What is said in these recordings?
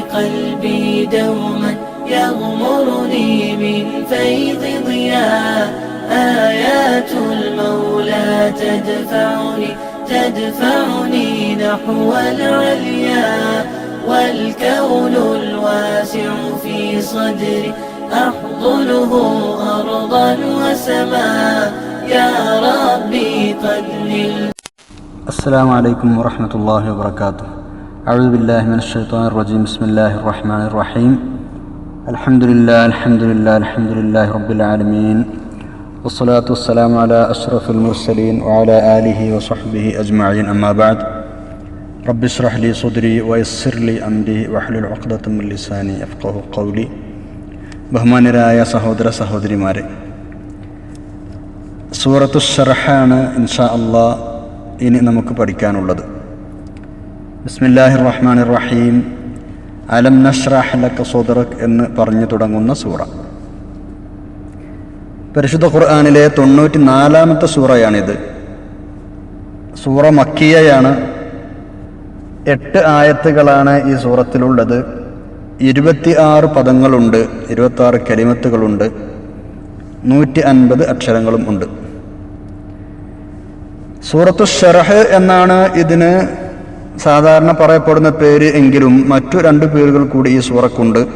قلبي دوما يغمرني من فيض ضياء. آيات المولى تدفعني تدفعني نحو العليا. والكون الواسع في صدري أحضنه أرضا وسماء. يا ربي قد السلام عليكم ورحمة الله وبركاته. أعوذ بالله من الشيطان الرجيم بسم الله الرحمن الرحيم الحمد لله الحمد لله الحمد لله رب العالمين والصلاة والسلام على أشرف المرسلين وعلى آله وصحبه أجمعين أما بعد رب اشرح لي صدري ويسر لي أمري واحلل عقدة من لساني يفقه قولي ബഹുമാനരായ സഹോദര സഹോദരിമാരെ സൂറത്തു ഷർഹാണ് ഇൻഷാ അള്ളാ ഇനി നമുക്ക് പഠിക്കാനുള്ളത് ബിസ്മില്ലാഹിർ റഹ്മാൻ റഹീം അലം നഷ്റാഹ് ലക സോദറക് എന്ന് പറഞ്ഞു തുടങ്ങുന്ന സൂറ. പരിശുദ്ധ ഖുർആാനിലെ തൊണ്ണൂറ്റി നാലാമത്തെ സൂറയാണിത്. സൂറ മക്കിയയാണ് എട്ട് ആയത്തുകളാണ് ഈ സൂറത്തിലുള്ളത്. ഇരുപത്തി ആറ് പദങ്ങളുണ്ട് ഇരുപത്തി ആറ് കലിമത്തുകളുണ്ട് നൂറ്റി അൻപത് അക്ഷരങ്ങളും ഉണ്ട്. സൂറത്തു ഷെറഹ് എന്നാണ് ഇതിന് സാധാരണ പറയപ്പെടുന്ന പേര് എങ്കിലും മറ്റു രണ്ട് പേരുകൾ കൂടി ഈ സൂറക്കുണ്ട്.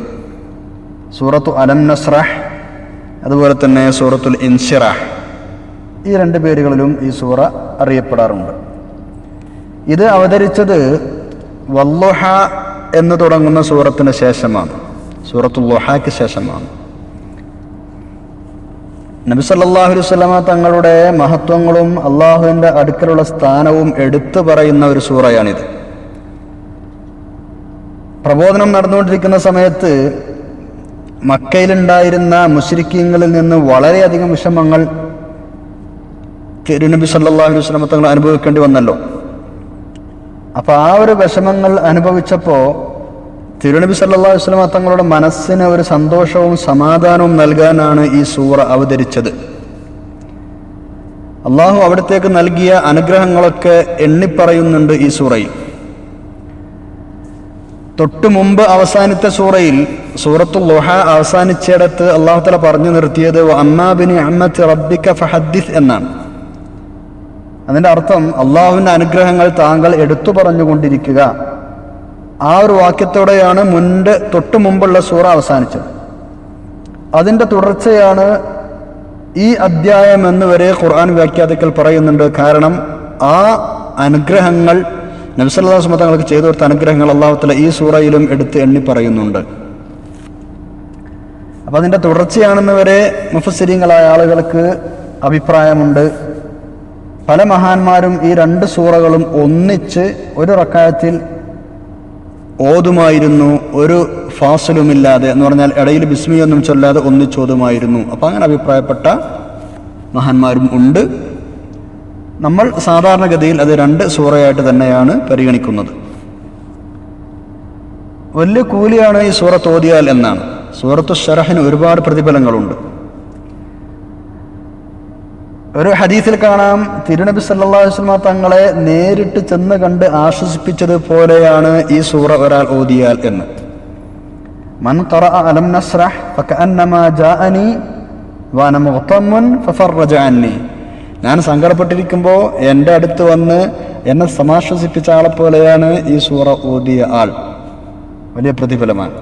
സൂറത്തു അലം നസ്രഹ് അതുപോലെ തന്നെ സൂറത്തുൽ ഇൻസിറ ഈ രണ്ട് പേരുകളിലും ഈ സൂറ അറിയപ്പെടാറുണ്ട്. ഇത് അവതരിച്ചത് വല്ലുഹ എന്ന് തുടങ്ങുന്ന സൂറത്തിന് ശേഷമാണ്. സൂറത്തുൽ ലുഹയ്ക്ക് ശേഷമാണ്. നബി സല്ലല്ലാഹു അലൈഹി വസല്ലമ തങ്ങളുടെ മഹത്വങ്ങളും അള്ളാഹുവിന്റെ അടുക്കലുള്ള സ്ഥാനവും എടുത്തു പറയുന്ന ഒരു സൂറയാണിത്. പ്രബോധനം നടന്നുകൊണ്ടിരിക്കുന്ന സമയത്ത് മക്കയിലുണ്ടായിരുന്ന മുസ്ലിക്കീങ്ങളിൽ നിന്ന് വളരെയധികം വിഷമങ്ങൾ തിരുനബി സല്ലല്ലാഹു അലൈഹി വസല്ലമ തങ്ങൾ അനുഭവിക്കേണ്ടി വന്നല്ലോ. അപ്പോൾ ആ ഒരു വിഷമങ്ങൾ അനുഭവിച്ചപ്പോൾ തിരുനബി സല്ലല്ലാഹു അലൈഹി വസല്ലമ തങ്ങളുടെ മനസ്സിന് ഒരു സന്തോഷവും സമാധാനവും നൽകാനാണ് ഈ സൂറ അവതരിച്ചത്. അള്ളാഹു അവിടത്തേക്ക് നൽകിയ അനുഗ്രഹങ്ങളൊക്കെ എണ്ണിപ്പറയുന്നുണ്ട് ഈ സൂറയിൽ. തൊട്ടു മുമ്പ് അവസാനത്തെ സൂറയിൽ സൂറത്തുൽ ലുഹ അവസാനിച്ചിടത്ത് അള്ളാഹു തല പറഞ്ഞു നിർത്തിയത് അമ്മത്ത് റബ്ബിക്ക എന്നാണ്. അതിന്റെ അർത്ഥം അള്ളാഹുവിന്റെ അനുഗ്രഹങ്ങൾ താങ്കൾ എടുത്തു പറഞ്ഞുകൊണ്ടിരിക്കുക. ആ ഒരു വാക്യത്തോടെയാണ് മുൻപ് തൊട്ടു മുമ്പുള്ള സൂറ അവസാനിച്ചത്. അതിന്റെ തുടർച്ചയാണ് ഈ അദ്ധ്യായം എന്ന് വരെ ഖുർആൻ വ്യാഖ്യാതാക്കൾ പറയുന്നുണ്ട്. കാരണം ആ അനുഗ്രഹങ്ങൾ നബ്സല്ലാസ് തങ്ങൾക്ക് ചെയ്തു കൊടുത്ത അനുഗ്രഹങ്ങൾ അള്ളാഹുത്തല ഈ സൂറയിലും എടുത്ത് എണ്ണി പറയുന്നുണ്ട്. അപ്പം അതിന്റെ തുടർച്ചയാണെന്ന് വരെ മുഫസിരിങ്ങളായ ആളുകൾക്ക് അഭിപ്രായമുണ്ട്. പല മഹാന്മാരും ഈ രണ്ട് സൂറകളും ഒന്നിച്ച് ഒരു റക്കായത്തിൽ ഓതുമായിരുന്നു ഒരു ഫാസലുമില്ലാതെ എന്ന് പറഞ്ഞാൽ ഇടയിൽ ബിസ്മിയൊന്നും ചൊല്ലാതെ ഒന്നിച്ചോതുമായിരുന്നു. അപ്പം അങ്ങനെ അഭിപ്രായപ്പെട്ട മഹാന്മാരും ഉണ്ട്. നമ്മൾ സാധാരണഗതിയിൽ അത് രണ്ട് സൂറയായിട്ട് തന്നെയാണ് പരിഗണിക്കുന്നത്. വലിയ കൂലിയാണ് ഈ സൂറത്ത് ഓതിയാൽ എന്നാണ്. സൂറത്തു ഷറഹിന് ഒരുപാട് പ്രതിഫലങ്ങളുണ്ട്. ഒരു ഹദീസിൽ കാണാം തിരുനബി വസല്ലം തങ്ങളെ നേരിട്ട് ചെന്ന് കണ്ട് ആശ്വസിപ്പിച്ചത് പോലെയാണ് ഈ സൂറ ഒരാൾ ഓതിയാൽ എന്ന്. മൻ അലം നസ്രഹ് ഞാൻ സങ്കടപ്പെട്ടിരിക്കുമ്പോൾ എന്റെ അടുത്ത് വന്ന് എന്നെ സമാശ്വസിപ്പിച്ച ആളെ പോലെയാണ് ഈ സൂറ ഓതിയ ആൾ. വലിയ പ്രതിഫലമാണ്.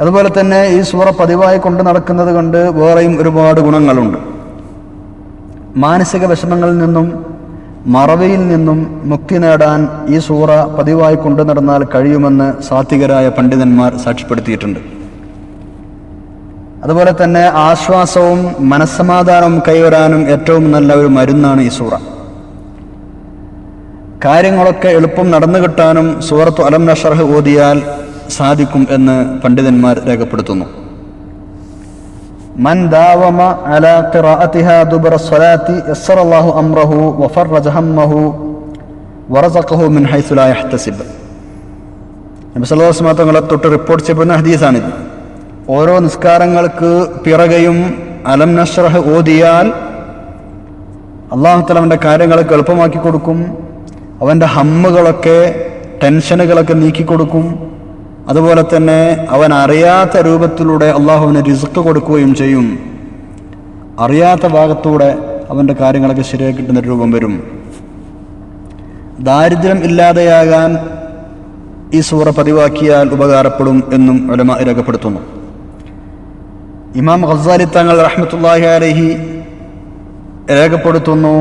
അതുപോലെ തന്നെ ഈ സൂറ പതിവായി കൊണ്ട് നടക്കുന്നത് കൊണ്ട് വേറെയും ഒരുപാട് ഗുണങ്ങളുണ്ട്. മാനസിക വിഷമങ്ങളിൽ നിന്നും മറവിയിൽ നിന്നും മുക്തി നേടാൻ ഈ സൂറ പതിവായി കൊണ്ടു നടന്നാൽ കഴിയുമെന്ന് സാത്വികരായ പണ്ഡിതന്മാർ സാക്ഷ്യപ്പെടുത്തിയിട്ടുണ്ട്. അതുപോലെ തന്നെ ആശ്വാസവും മനസ്സമാധാനവും കൈവരാനും ഏറ്റവും നല്ല ഒരു മരുന്നാണ് ഈ സൂറ. കാര്യങ്ങളൊക്കെ എളുപ്പം നടന്നു കിട്ടാനും സൂറത്തു അലം നഷർഹ് ഓതിയാൽ സാധിക്കും എന്ന് പണ്ഡിതന്മാർ രേഖപ്പെടുത്തുന്നു. من داوم على قراءتها دبر الصلاة يسر الله أمره وفرج همه ورزقه من حيث لا يحتسب നബി സല്ലല്ലാഹു അലൈഹി വസല്ലം തങ്ങളെ തൊട്ട് റിപ്പോർട്ട് ചെയ്യപ്പെടുന്ന ഹദീസാണിത് ഓരോ നിസ്കാരങ്ങൾക്ക് പിറകെയും അലം നഷ്റഹ് ഓതിയാൽ അള്ളാഹു തല അവൻ്റെ കാര്യങ്ങളൊക്കെ എളുപ്പമാക്കി കൊടുക്കും അവൻ്റെ ഹമ്മുകളൊക്കെ ടെൻഷനുകളൊക്കെ നീക്കി കൊടുക്കും അതുപോലെ തന്നെ അവൻ അറിയാത്ത രൂപത്തിലൂടെ അള്ളാഹുവിന് റിസ്ക് കൊടുക്കുകയും ചെയ്യും. അറിയാത്ത ഭാഗത്തൂടെ അവന്റെ കാര്യങ്ങളൊക്കെ ശരിയായി കിട്ടുന്ന രൂപം വരും. ദാരിദ്ര്യം ഇല്ലാതെയാകാൻ ഈ സൂറ പതിവാക്കിയാൽ ഉപകാരപ്പെടും എന്നും ഉലമ രേഖപ്പെടുത്തുന്നു. ഇമാം ഖസാലി തങ്ങൾ റഹ്മത്തുല്ലാഹി അലഹി രേഖപ്പെടുത്തുന്നു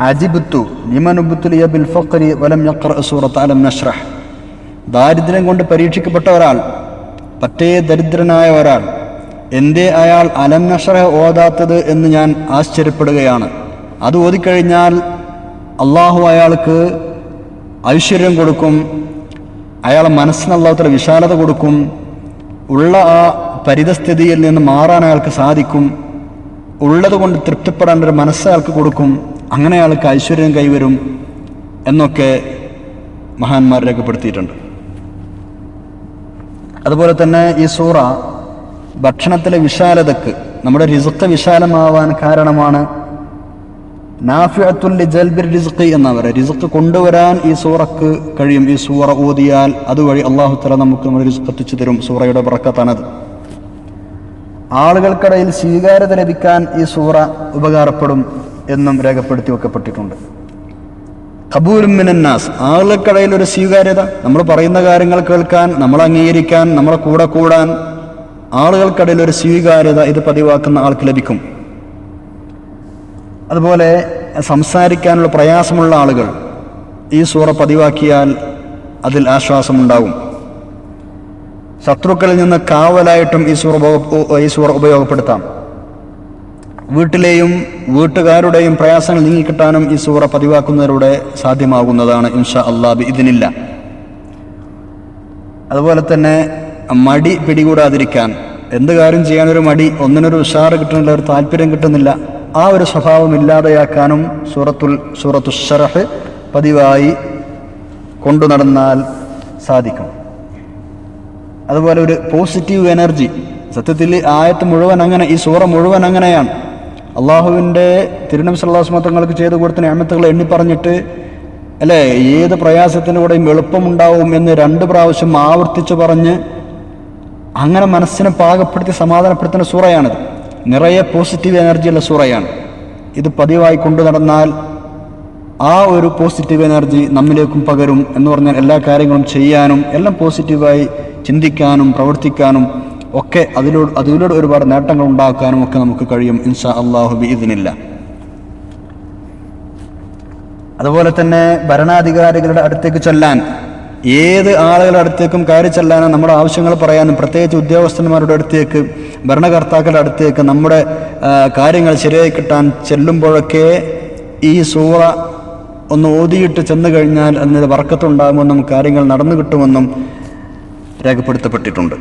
അജിബുത്തു നിമനുബുത്തുലിയ ബിൽ ഫഖരി വലം യഖ്റ സൂറത്ത് അലം നഷ്റഹ്. ദാരിദ്ര്യം കൊണ്ട് പരീക്ഷിക്കപ്പെട്ട ഒരാൾ പറ്റേ ദരിദ്രനായ ഒരാൾ എന്തേ അയാൾ അലം നഷ്റഹ ഓതാത്തത് എന്ന് ഞാൻ ആശ്ചര്യപ്പെടുകയാണ്. അത് ഓതിക്കഴിഞ്ഞാൽ അള്ളാഹു അയാൾക്ക് ഐശ്വര്യം കൊടുക്കും അയാളെ മനസ്സിന് വിശാലത കൊടുക്കും ഉള്ള ആ പരിതസ്ഥിതിയിൽ നിന്ന് മാറാൻ അയാൾക്ക് സാധിക്കും ഉള്ളത് കൊണ്ട് തൃപ്തിപ്പെടാൻ ഒരു മനസ്സ് അയാൾക്ക് കൊടുക്കും അങ്ങനെ അയാൾക്ക് ഐശ്വര്യം കൈവരും എന്നൊക്കെ മഹാന്മാർ രേഖപ്പെടുത്തിയിട്ടുണ്ട്. അതുപോലെ തന്നെ ഈ സൂറ ഭക്ഷണത്തിലെ വിശാലതക്ക് നമ്മുടെ റിസുക്ക് വിശാലമാവാൻ കാരണമാണ് എന്നാ പറയുക റിസുക്ക് കൊണ്ടുവരാൻ ഈ സൂറക്ക് കഴിയും. ഈ സൂറ ഓതിയാൽ അതുവഴി അള്ളാഹു തല നമുക്ക് നമ്മുടെ റിസുക്ക് എത്തിച്ചു തരും. സൂറയുടെ പറക്കത്താണത് ആളുകൾക്കിടയിൽ സ്വീകാര്യത ലഭിക്കാൻ ഈ സൂറ ഉപകാരപ്പെടും എന്നും രേഖപ്പെടുത്തി വെക്കപ്പെട്ടിട്ടുണ്ട്. കബൂലും മിനന്നാസ് ആളുകൾക്കിടയിൽ ഒരു സ്വീകാര്യത. നമ്മൾ പറയുന്ന കാര്യങ്ങൾ കേൾക്കാൻ നമ്മൾ അംഗീകരിക്കാൻ നമ്മളെ കൂടെ കൂടാൻ ആളുകൾക്കിടയിൽ ഒരു സ്വീകാര്യത ഇത് പതിവാക്കുന്ന ആൾക്ക് ലഭിക്കും. അതുപോലെ സംസാരിക്കാനുള്ള പ്രയാസമുള്ള ആളുകൾ ഈ സൂറ പതിവാക്കിയാൽ അതിൽ ആശ്വാസമുണ്ടാവും ശത്രുക്കളിൽ നിന്ന് കാവലായിട്ടും ഈ സൂറ ഈ സൂറ ഉപയോഗപ്പെടുത്താം. വീട്ടിലെയും വീട്ടുകാരുടെയും പ്രയാസങ്ങൾ നീങ്ങിക്കിട്ടാനും ഈ സൂറ പതിവാക്കുന്നതിലൂടെ സാധ്യമാകുന്നതാണ് ഇൻഷാ അള്ളാബി ഇതിനില്ല അതുപോലെ തന്നെ മടി പിടികൂടാതിരിക്കാൻ. എന്ത് കാര്യം ചെയ്യാനൊരു മടി ഒന്നിനൊരു ഉഷാറ് കിട്ടുന്നില്ല ഒരു താല്പര്യം കിട്ടുന്നില്ല ആ ഒരു സ്വഭാവം ഇല്ലാതെയാക്കാനും സൂറത്തുൽ സൂറത്തു ഷറഹ് പതിവായി കൊണ്ടു നടന്നാൽ സാധിക്കും. അതുപോലെ ഒരു പോസിറ്റീവ് എനർജി. സത്യത്തിൽ ആയത്ത് മുഴുവൻ അങ്ങനെ ഈ സൂറ മുഴുവൻ അങ്ങനെയാണ്. അള്ളാഹുവിന്റെ തിരുനബി സല്ലാസ്മ തങ്ങൾക്ക് ചെയ്തു കൊടുത്ത ഞാമത്തുകൾ എണ്ണി പറഞ്ഞിട്ട് അല്ലേ ഏത് പ്രയാസത്തിന്റെ കൂടെയും എളുപ്പമുണ്ടാവും എന്ന് രണ്ട് പ്രാവശ്യം ആവർത്തിച്ച് പറഞ്ഞ് അങ്ങനെ മനസ്സിനെ പാകപ്പെടുത്തി സമാധാനപ്പെടുത്തുന്ന സൂറയാണിത്. നിറയെ പോസിറ്റീവ് എനർജിയുള്ള സൂറയാണ്. ഇത് പതിവായി കൊണ്ടു നടന്നാൽ ആ ഒരു പോസിറ്റീവ് എനർജി നമ്മിലേക്കും പകരും എന്ന് പറഞ്ഞാൽ എല്ലാ കാര്യങ്ങളും ചെയ്യാനും എല്ലാം പോസിറ്റീവായി ചിന്തിക്കാനും പ്രവർത്തിക്കാനും ഒക്കെ അതിലൂടെ അതിലൂടെ ഒരുപാട് നേട്ടങ്ങൾ ഉണ്ടാക്കാനും ഒക്കെ നമുക്ക് കഴിയും ഇൻഷാ അള്ളാഹുബി ഇതിനില്ല അതുപോലെ തന്നെ ഭരണാധികാരികളുടെ അടുത്തേക്ക് ചെല്ലാൻ ഏത് ആളുകളുടെ അടുത്തേക്കും കയറി ചെല്ലാനും നമ്മുടെ ആവശ്യങ്ങൾ പറയാനും പ്രത്യേകിച്ച് ഉദ്യോഗസ്ഥന്മാരുടെ അടുത്തേക്ക് ഭരണകർത്താക്കളുടെ അടുത്തേക്ക് നമ്മുടെ കാര്യങ്ങൾ ശരിയായി കിട്ടാൻ ചെല്ലുമ്പോഴൊക്കെ ഈ സൂറ ഒന്ന് ഓതിയിട്ട് ചെന്നു കഴിഞ്ഞാൽ അതിന് വർക്കത്തുണ്ടാകുമെന്നും കാര്യങ്ങൾ നടന്നു കിട്ടുമെന്നും രേഖപ്പെടുത്തപ്പെട്ടിട്ടുണ്ട്.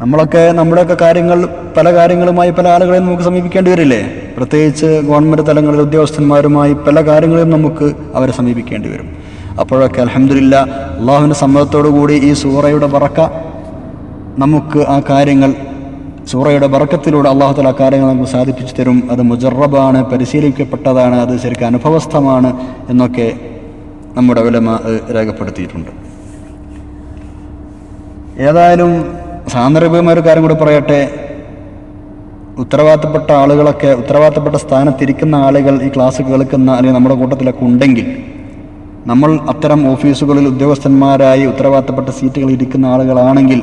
നമ്മളൊക്കെ നമ്മുടെയൊക്കെ കാര്യങ്ങൾ പല കാര്യങ്ങളുമായി പല ആളുകളെയും നമുക്ക് സമീപിക്കേണ്ടി വരില്ലേ? പ്രത്യേകിച്ച് ഗവൺമെന്റ് തലങ്ങളിൽ ഉദ്യോഗസ്ഥന്മാരുമായി പല കാര്യങ്ങളെയും നമുക്ക് അവരെ സമീപിക്കേണ്ടി വരും. അപ്പോഴൊക്കെ അലഹമില്ല അള്ളാഹുവിന്റെ സമ്മതത്തോടു കൂടി ഈ സൂറയുടെ പറക്ക നമുക്ക് ആ കാര്യങ്ങൾ സൂറയുടെ ബർക്കത്തിലൂടെ അള്ളാഹുത്തല കാര്യങ്ങൾ നമുക്ക് സാധിപ്പിച്ചു തരും. അത് മുജറബാണ് പരിശീലിക്കപ്പെട്ടതാണ് അത് ശരിക്കും അനുഭവസ്ഥമാണ് എന്നൊക്കെ നമ്മുടെ വിലമ രേഖപ്പെടുത്തിയിട്ടുണ്ട്. ഏതായാലും സാന്ദർഭികമായ ഒരു കാര്യം കൂടി പറയട്ടെ. ഉത്തരവാദിത്തപ്പെട്ട ആളുകളൊക്കെ ഉത്തരവാദിത്തപ്പെട്ട സ്ഥാനത്തിരിക്കുന്ന ആളുകൾ ഈ ക്ലാസ് കേൾക്കുന്ന അല്ലെങ്കിൽ നമ്മുടെ കൂട്ടത്തിലൊക്കെ ഉണ്ടെങ്കിൽ നമ്മൾ അത്തരം ഓഫീസുകളിൽ ഉദ്യോഗസ്ഥന്മാരായി ഉത്തരവാദിത്തപ്പെട്ട സീറ്റുകളിൽ ഇരിക്കുന്ന ആളുകളാണെങ്കിൽ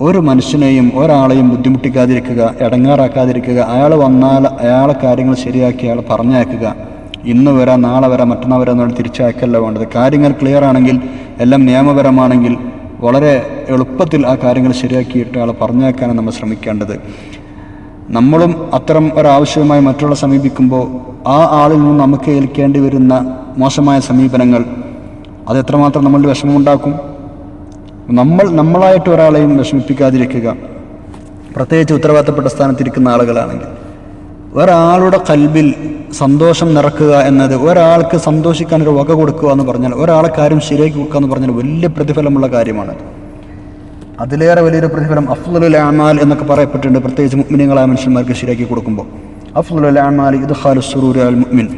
ഒരു മനുഷ്യനെയും ഒരാളെയും ബുദ്ധിമുട്ടിക്കാതിരിക്കുക ഇടങ്ങാറാക്കാതിരിക്കുക അയാൾ വന്നാൽ അയാളെ കാര്യങ്ങൾ ശരിയാക്കി അയാൾ പറഞ്ഞയക്കുക. ഇന്ന് വരാം നാളെ വരാം മറ്റന്നാൾ വരാം എന്നുള്ള തിരിച്ചയക്കല്ല വേണ്ടത്. കാര്യങ്ങൾ ക്ലിയർ ആണെങ്കിൽ എല്ലാം നിയമപരമാണെങ്കിൽ വളരെ എളുപ്പത്തിൽ ആ കാര്യങ്ങൾ ശരിയാക്കിയിട്ട് ആളെ പറഞ്ഞേക്കാനാണ് നമ്മൾ ശ്രമിക്കേണ്ടത്. നമ്മളും അത്തരം ഒരാവശ്യവുമായി മറ്റുള്ള സമീപിക്കുമ്പോൾ ആ ആളിൽ നിന്ന് നമുക്ക് ഏൽക്കേണ്ടി വരുന്ന മോശമായ സമീപനങ്ങൾ അത് എത്രമാത്രം നമ്മളുടെ വിഷമമുണ്ടാക്കും? നമ്മൾ നമ്മളായിട്ട് ഒരാളെയും വിഷമിപ്പിക്കാതിരിക്കുക. പ്രത്യേകിച്ച് ഉത്തരവാദിത്തപ്പെട്ട സ്ഥാനത്തിരിക്കുന്ന ആളുകളാണെങ്കിൽ. ഒരാളുടെ കൽബിൽ സന്തോഷം നിറക്കുക എന്നത് ഒരാൾക്ക് സന്തോഷിക്കാൻ ഒരു വക കൊടുക്കുക എന്ന് പറഞ്ഞാൽ ഒരാളെ കാര്യം ശരിയാക്കി കൊടുക്കുക എന്ന് പറഞ്ഞാൽ വലിയ പ്രതിഫലമുള്ള കാര്യമാണ് അതിലേറെ വലിയൊരു പ്രതിഫലം അഫ്ലുൽ അമാൽ എന്നൊക്കെ പറയപ്പെട്ടിട്ടുണ്ട് പ്രത്യേകിച്ച് മുഗ്മിനികളായ മനുഷ്യന്മാർക്ക് ശരിയാക്കി കൊടുക്കുമ്പോൾ. അഫ്ലുൽ അമാൽ ഇത് ഖാലു സുറൂർ അൽ മുഅ്മിൻ.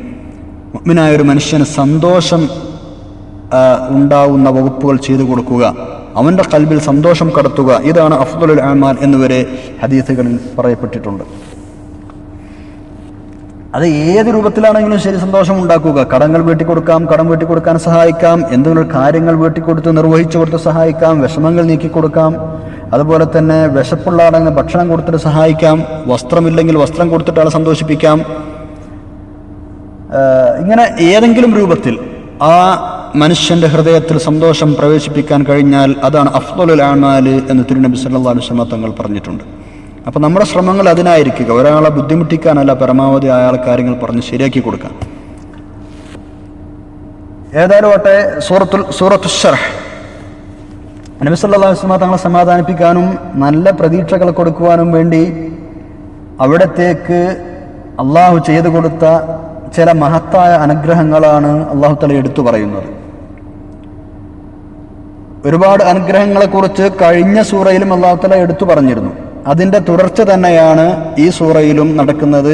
മുഅ്മിനായ ഒരു മനുഷ്യന് സന്തോഷം ഉണ്ടാവുന്ന വകുപ്പുകൾ ചെയ്തു കൊടുക്കുക അവന്റെ കൽബിൽ സന്തോഷം കടത്തുക ഇതാണ് അഫ്ദുൽ അമാൽ എന്നിവരെ ഹദീസുകളിൽ പറയപ്പെട്ടിട്ടുണ്ട്. അത് ഏത് രൂപത്തിലാണെങ്കിലും ശരി സന്തോഷം ഉണ്ടാക്കുക. കടങ്ങൾ വീട്ടിക്കൊടുക്കാം കടം വീട്ടിക്കൊടുക്കാൻ സഹായിക്കാം. എന്തെങ്കിലും കാര്യങ്ങൾ വീട്ടിക്കൊടുത്ത് നിർവഹിച്ചു കൊടുത്ത് സഹായിക്കാം. വിഷമങ്ങൾ നീക്കിക്കൊടുക്കാം. അതുപോലെ തന്നെ വിശപ്പുള്ള ആളെങ്കിൽ ഭക്ഷണം കൊടുത്തിട്ട് സഹായിക്കാം. വസ്ത്രമില്ലെങ്കിൽ വസ്ത്രം കൊടുത്തിട്ട് ആളെ സന്തോഷിപ്പിക്കാം. ഇങ്ങനെ ഏതെങ്കിലും രൂപത്തിൽ ആ മനുഷ്യന്റെ ഹൃദയത്തിൽ സന്തോഷം പ്രവേശിപ്പിക്കാൻ കഴിഞ്ഞാൽ അതാണ് അഫ്ദുൽ ആമാൽ എന്ന് തിരുനബി സല്ലാ അലുസമ തങ്ങൾ പറഞ്ഞിട്ടുണ്ട്. അപ്പോൾ നമ്മുടെ ശ്രമങ്ങൾ അതിനായിരിക്കുക. ഒരാളെ ബുദ്ധിമുട്ടിക്കാനല്ല പരമാവധി അയാൾ കാര്യങ്ങൾ പറഞ്ഞ് ശരിയാക്കി കൊടുക്കാൻ ഏതായാലും ഓട്ടെ സൂറത്തുൽ സൂറത്തു ഷർഹ് നബി സല്ലല്ലാഹു അലൈഹി വസല്ലം തങ്ങളെ സമാധാനിപ്പിക്കാനും നല്ല പ്രതീക്ഷകൾ കൊടുക്കുവാനും വേണ്ടി അവിടത്തേക്ക് അള്ളാഹു ചെയ്തു കൊടുത്ത ചില മഹത്തായ അനുഗ്രഹങ്ങളാണ് അള്ളാഹു തല എടുത്തു പറയുന്നത്. ഒരുപാട് അനുഗ്രഹങ്ങളെക്കുറിച്ച് കഴിഞ്ഞ സൂറയിലും അള്ളാഹു തല എടുത്തു പറഞ്ഞിരുന്നു. അതിൻ്റെ തുടർച്ച തന്നെയാണ് ഈ സൂറയിലും നടക്കുന്നത്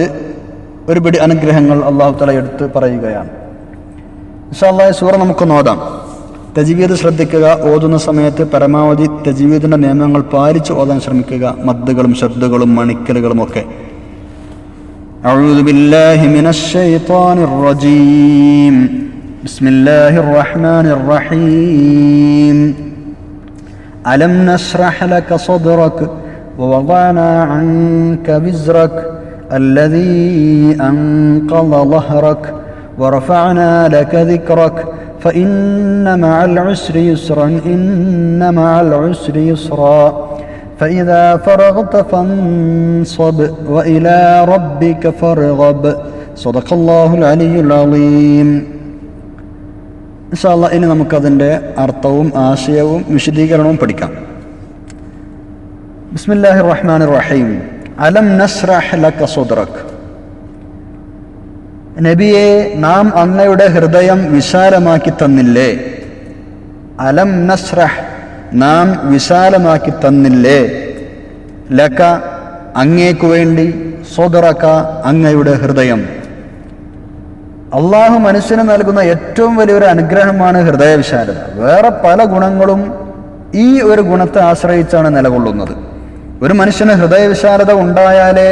ഒരു പിടി അനുഗ്രഹങ്ങൾ അള്ളാഹു തല എടുത്ത് പറയുകയാണ് ഇൻഷാല്ലാ ഈ സൂറ നമുക്ക് നോതാം തജീവീദ് ശ്രദ്ധിക്കുക ഓതുന്ന സമയത്ത് പരമാവധി തജീവീദിന്റെ നിയമങ്ങൾ പാലിച്ച് ഓതാൻ ശ്രമിക്കുക മദ്ദുകളും ശബ്ദങ്ങളും മണിക്കലുകളും ഒക്കെ أعوذ بالله من الشيطان الرجيم بسم الله الرحمن الرحيم ألم نشرح لك صدرك ووضعنا عنك وزرك الذي أنقض ظهرك ورفعنا لك ذكرك فإن مع العسر يسرا إن مع العسر يسرا فإذا فرغت فانصب وإلى ربك فارغب صدق الله العلي العظيم ഇൻഷാല്ല ഇനി നമുക്കതിൻ്റെ അർത്ഥവും ആശയവും വിശദീകരണവും പഠിക്കാം ബിസ്മില്ലാഹി الرحمن الرحيم അലം നസ്രഹ് ലക സുദ്രക്. നബിയെ നാം അങ്ങയുടെ ഹൃദയം വിശാലമാക്കി തന്നില്ലേ? അലം നസ്രഹ് നാം വിശാലമാക്കി തന്നില്ലേ? ലക അങ്ങേക്കു വേണ്ടി സ്വതറക്ക അങ്ങയുടെ ഹൃദയം. അള്ളാഹു മനുഷ്യന് നൽകുന്ന ഏറ്റവും വലിയൊരു അനുഗ്രഹമാണ് ഹൃദയവിശാലത. വേറെ പല ഗുണങ്ങളും ഈ ഒരു ഗുണത്തെ ആശ്രയിച്ചാണ് നിലകൊള്ളുന്നത്. ഒരു മനുഷ്യന് ഹൃദയവിശാലത ഉണ്ടായാലേ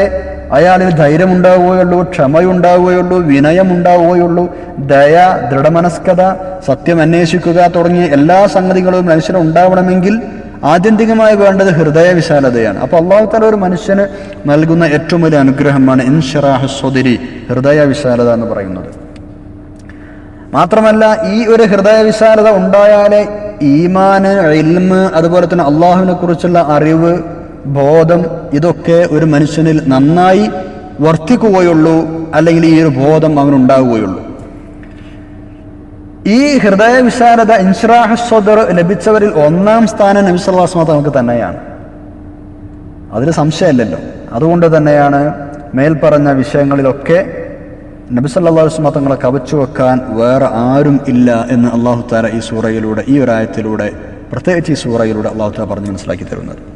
അയാളിൽ ധൈര്യമുണ്ടാവുകയുള്ളൂ ക്ഷമയുണ്ടാവുകയുള്ളൂ വിനയമുണ്ടാവുകയുള്ളൂ ദയ ദൃഢമനസ്കത സത്യം അന്വേഷിക്കുക തുടങ്ങിയ എല്ലാ സംഗതികളും മനുഷ്യന് ഉണ്ടാവണമെങ്കിൽ ആത്യന്തികമായി വേണ്ടത് ഹൃദയവിശാലതയാണ്. അപ്പോൾ അള്ളാഹു തല ഒരു മനുഷ്യന് നൽകുന്ന ഏറ്റവും വലിയ അനുഗ്രഹമാണ് ഇൻഷറാഹ് സ്വദിരി ഹൃദയവിശാലത എന്ന് പറയുന്നത്. മാത്രമല്ല ഈ ഒരു ഹൃദയവിശാലത ഉണ്ടായാലേ ഈമാന് ഇൽമ് അതുപോലെ തന്നെ അള്ളാഹുവിനെ കുറിച്ചുള്ള അറിവ് ബോധം ഇതൊക്കെ ഒരു മനുഷ്യനിൽ നന്നായി വർദ്ധിക്കുകയുള്ളൂ അല്ലെങ്കിൽ ഈ ഒരു ബോധം അവനുണ്ടാവുകയുള്ളൂ. ഈ ഹൃദയവിശാലത ഇൻഷറാഹ് സ്വദർ ലഭിച്ചവരിൽ ഒന്നാം സ്ഥാനം നബിസ്വല്ലാസ്മ നമുക്ക് തന്നെയാണ്. അതിൽ സംശയമല്ലല്ലോ. അതുകൊണ്ട് തന്നെയാണ് മേൽപ്പറഞ്ഞ വിഷയങ്ങളിലൊക്കെ നബിസല്ലാസ്മ തങ്ങളെ കവച്ചു വെക്കാൻ വേറെ ആരും ഇല്ല എന്ന് അള്ളാഹു താല ഈ സൂറയിലൂടെ ഈ ഒരായത്തിലൂടെ പ്രത്യേകിച്ച് ഈ സൂറയിലൂടെ അള്ളാഹു താല പറഞ്ഞ് മനസ്സിലാക്കി തരുന്നത്.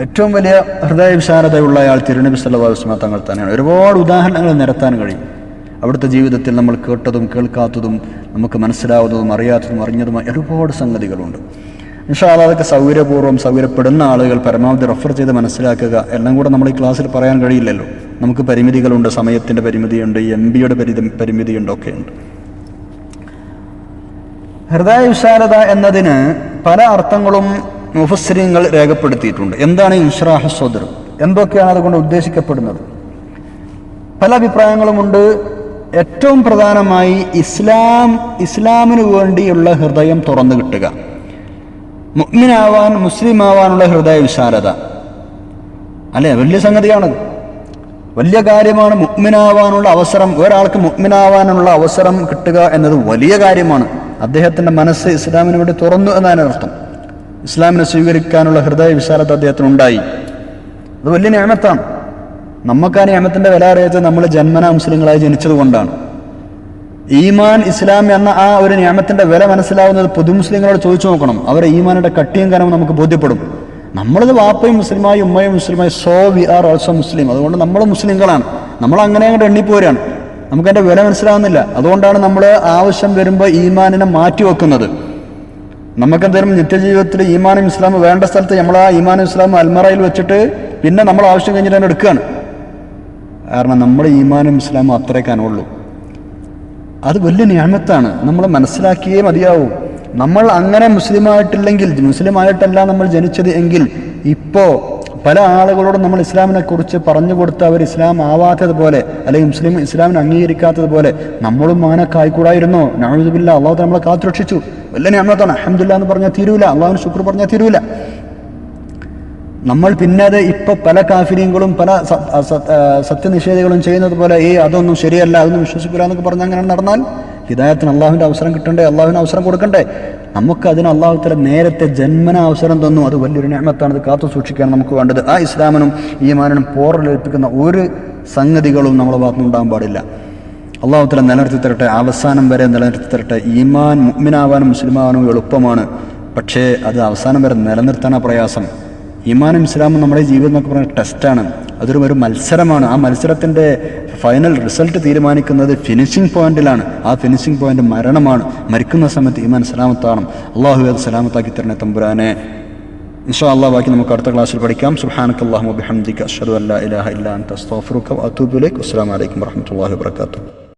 ഏറ്റവും വലിയ ഹൃദയവിശാലതയുള്ള ആൾ തിരുനബി സല്ലാസ്മ തങ്ങൾ തന്നെയാണ്. ഒരുപാട് ഉദാഹരണങ്ങൾ നിരത്താൻ കഴിയും. അവിടുത്തെ ജീവിതത്തിൽ നമ്മൾ കേട്ടതും കേൾക്കാത്തതും നമുക്ക് മനസ്സിലാവുന്നതും അറിയാത്തതും അറിഞ്ഞതുമായ ഒരുപാട് സംഗതികളുണ്ട്. ഇൻഷാല്ല അതൊക്കെ സൗകര്യപൂർവം സൗകര്യപ്പെടുന്ന ആളുകൾ പരമാവധി റെഫർ ചെയ്ത് മനസ്സിലാക്കുക. എല്ലാം കൂടെ നമ്മൾ ഈ ക്ലാസ്സിൽ പറയാൻ കഴിയില്ലല്ലോ. നമുക്ക് പരിമിതികളുണ്ട് സമയത്തിന്റെ പരിമിതിയുണ്ട് എം ബിയുടെ പരിധി പരിമിതിയുണ്ട് ഒക്കെയുണ്ട് ഹൃദയ വിശാലത എന്നതിന് പല അർത്ഥങ്ങളും മുഫസ്രീങ്ങൾ രേഖപ്പെടുത്തിയിട്ടുണ്ട്. എന്താണ് ഇൻഷറാഹ് സ്വദർ? എന്തൊക്കെയാണ് അതുകൊണ്ട് ഉദ്ദേശിക്കപ്പെടുന്നത്? പല അഭിപ്രായങ്ങളുമുണ്ട്. ഏറ്റവും പ്രധാനമായി ഇസ്ലാം ഇസ്ലാമിന് വേണ്ടിയുള്ള ഹൃദയം തുറന്നു കിട്ടുക. മുഗ്മിനാവാൻ മുസ്ലിം ആവാനുള്ള ഹൃദയ വിശാലത. അല്ലേ? വലിയ സംഗതിയാണത്. വലിയ കാര്യമാണ് മുഗ്മിനാവാനുള്ള അവസരം. ഒരാൾക്ക് മുഗ്മിനാവാനുള്ള അവസരം കിട്ടുക എന്നത് വലിയ കാര്യമാണ്. അദ്ദേഹത്തിന്റെ മനസ്സ് ഇസ്ലാമിന് വേണ്ടി തുറന്നു എന്നതിന് അർത്ഥം ഇസ്ലാമിനെ സ്വീകരിക്കാനുള്ള ഹൃദയ വിശാലത അദ്ദേഹത്തിന് ഉണ്ടായി അത് വലിയ ഞാമത്താണ് നമുക്ക് ആ വില അറിയാത്തത് നമ്മൾ ജന്മന മുസ്ലിങ്ങളായി ജനിച്ചത് കൊണ്ടാണ്. ഈമാൻ ഇസ്ലാം എന്ന ആ ഒരു നിയമത്തിന്റെ വില മനസ്സിലാവുന്നത് പുതു മുസ്ലിങ്ങളോട് ചോദിച്ചു നോക്കണം. അവരെ ഈമാനിന്റെ കട്ടിയും കനവും നമുക്ക് ബോധ്യപ്പെടും. നമ്മളത് വാപ്പയും മുസ്ലിമായി ഉമ്മയും മുസ്ലിമായി so we are also Muslim അതുകൊണ്ട് നമ്മൾ മുസ്ലിങ്ങളാണ്. നമ്മൾ അങ്ങനെ അങ്ങോട്ട് എണ്ണിപ്പോരാണ്. നമുക്കതിന്റെ വില മനസ്സിലാവുന്നില്ല. അതുകൊണ്ടാണ് നമ്മൾ ആവശ്യം വരുമ്പോൾ ഈമാനിനെ മാറ്റി വെക്കുന്നത്. നമുക്കെന്തെങ്കിലും നിത്യജീവിതത്തിൽ ഈമാനും ഇസ്ലാം വേണ്ട സ്ഥലത്ത് നമ്മൾ ആ ഈമാനും ഇസ്ലാം അൽമറയിൽ വെച്ചിട്ട് പിന്നെ നമ്മൾ ആവശ്യം കഴിഞ്ഞിട്ട് തന്നെ എടുക്കുകയാണ്. കാരണം നമ്മൾ ഈമാനും ഇസ്ലാമും അത്രേ കാണുള്ളൂ അത് വലിയ ഞാമത്താണ് നമ്മൾ മനസ്സിലാക്കിയേ മതിയാവൂ. നമ്മൾ അങ്ങനെ മുസ്ലിമായിട്ടില്ലെങ്കിൽ മുസ്ലിമായിട്ടല്ല നമ്മൾ ജനിച്ചത് എങ്കിൽ ഇപ്പോൾ പല ആളുകളോടും നമ്മൾ ഇസ്ലാമിനെ കുറിച്ച് പറഞ്ഞു കൊടുത്ത് അവർ ഇസ്ലാം ആവാത്തതുപോലെ അല്ലെങ്കിൽ മുസ്ലിം ഇസ്ലാമിനെ അംഗീകരിക്കാത്തതുപോലെ നമ്മളും മാനക്കായിക്കൂടായിരുന്നോ നഴുതുമില്ല അള്ളാഹു നമ്മളെ കാത്തുരക്ഷിച്ചു. വലിയ ഞാമത്താണ് അഹമ്മദില്ല എന്ന് പറഞ്ഞാൽ തീരൂല. അള്ളാഹുവിന് ശുക്ർ പറഞ്ഞാൽ തീരൂല. നമ്മൾ പിന്നെ അത് ഇപ്പൊ പല കാഫിര്യങ്ങളും പല സത്യനിഷേധികളും ചെയ്യുന്നത് പോലെ ഏ അതൊന്നും ശരിയല്ല അതൊന്നും വിശ്വസിക്കില്ല എന്നൊക്കെ പറഞ്ഞ് അങ്ങനെ നടന്നാൽ ഹിദായത്തിന് അള്ളാഹുവിന്റെ അവസരം കിട്ടണ്ടേ? അള്ളാഹുവിന് അവസരം കൊടുക്കണ്ടേ? നമുക്ക് അതിന് അള്ളാഹുത്തല നേരത്തെ ജന്മന അവസരം തന്നു. അത് വലിയൊരു ഞാമത്താണ് അത് കാത്തു സൂക്ഷിക്കാൻ നമുക്ക് വേണ്ടത്. ആ ഇസ്ലാമിനും ഈമാനിനും പോറലേൽപ്പിക്കുന്ന ഒരു സംഗതികളും നമ്മളെ ഭാഗത്തുനിന്ന് ഉണ്ടാകാൻ പാടില്ല. അള്ളാഹുത്തല നിലനിർത്തി തരട്ടെ. അവസാനം വരെ നിലനിർത്തി തരട്ടെ. ഈമാൻ മുഗ്മിനാവാനും മുസ്ലിമാവാനും എളുപ്പമാണ്. പക്ഷേ അത് അവസാനം വരെ നിലനിർത്താനാണ് പ്രയാസം. ഈമാനും ഇസ്ലാമും നമ്മുടെ ജീവിതം എന്നൊക്കെ പറയുന്ന ടെസ്റ്റാണ് അതൊരു ഒരു മത്സരമാണ്. ആ മത്സരത്തിന്റെ ഫൈനൽ റിസൾട്ട് തീരുമാനിക്കുന്നത് ഫിനിഷിംഗ് പോയിന്റിലാണ് ആ ഫിനിഷിംഗ് പോയിന്റ് മരണമാണ്. മരിക്കുന്ന സമയത്ത് ഈമാൻ സലാമത്താണ് അള്ളാഹു അത് സലാമത്താക്കി തരണേ തമ്പുരാനെ. ഇൻഷാ അള്ളാഹ് ബാക്കി നമുക്ക് അടുത്ത ക്ലാസ്സിൽ പഠിക്കാം. സുബ്ഹാനക അല്ലാഹുമ്മ ബിഹംദിക അഷ്ഹദു അല്ലാ ഇലാഹ ഇല്ലാ വഅതൂബു ഇലൈക്. അസ്സലാമു അലൈക്കും വറഹ്മത്തുള്ളാഹി വബറകാതുഹു